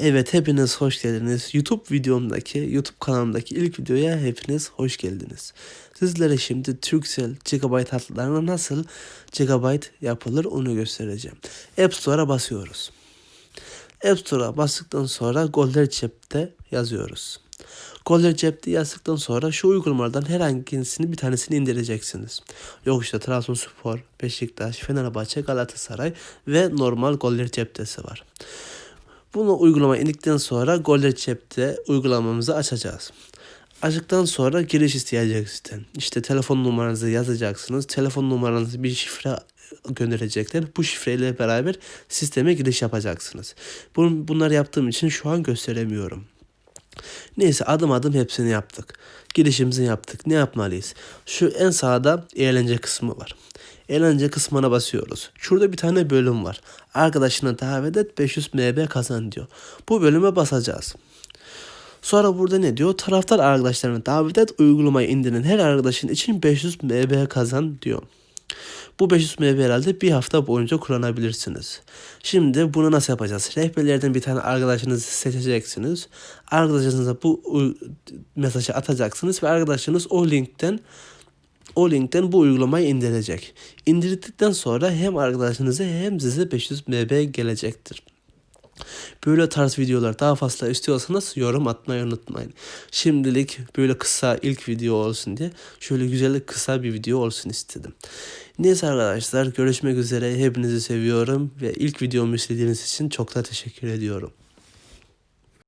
Evet hepiniz hoş geldiniz. YouTube videomdaki, YouTube kanalımdaki ilk videoya hepiniz hoş geldiniz. Sizlere şimdi Turkcell GB hatlarına nasıl GB yapılır onu göstereceğim. App Store'a basıyoruz. App Store'a bastıktan sonra Golder Cep'te yazıyoruz. Golder Cep'te yazdıktan sonra şu uygulamalardan herhangisini bir tanesini indireceksiniz. Yok işte Trabzonspor, Beşiktaş, Fenerbahçe, Galatasaray ve normal Golder Cep'tesi var. Bunu uygulama indikten sonra Golder Cep'te uygulamamızı açacağız. Açtıktan sonra giriş isteyecek sizden. İşte telefon numaranızı yazacaksınız. Telefon numaranızı bir şifre gönderecekler. Bu şifreyle beraber sisteme giriş yapacaksınız. Bun, bunları yaptığım için şu an gösteremiyorum. Neyse adım adım hepsini yaptık. Girişimizi yaptık. Ne yapmalıyız? Şu en sağda eğlence kısmı var. Eğlence kısmına basıyoruz. Şurada bir tane bölüm var. Arkadaşına davet et 500 MB kazan diyor. Bu bölüme basacağız. Sonra burada ne diyor? Taraftar arkadaşlarına davet et uygulamayı indirin. Her arkadaşın için 500 MB kazan diyor. Bu 500 MB herhalde bir hafta boyunca kullanabilirsiniz. Şimdi bunu nasıl yapacağız? Rehberlerden bir tane arkadaşınızı seçeceksiniz. Arkadaşınıza bu mesajı atacaksınız ve arkadaşınız o linkten o linkten bu uygulamayı indirecek. İndirdikten sonra hem arkadaşınıza hem size 500 MB gelecektir. Böyle tarz videolar daha fazla istiyorsanız yorum atmayı unutmayın. Şimdilik böyle kısa ilk video olsun diye şöyle güzel kısa bir video olsun istedim. Neyse arkadaşlar görüşmek üzere hepinizi seviyorum ve ilk videomu izlediğiniz için çok da teşekkür ediyorum.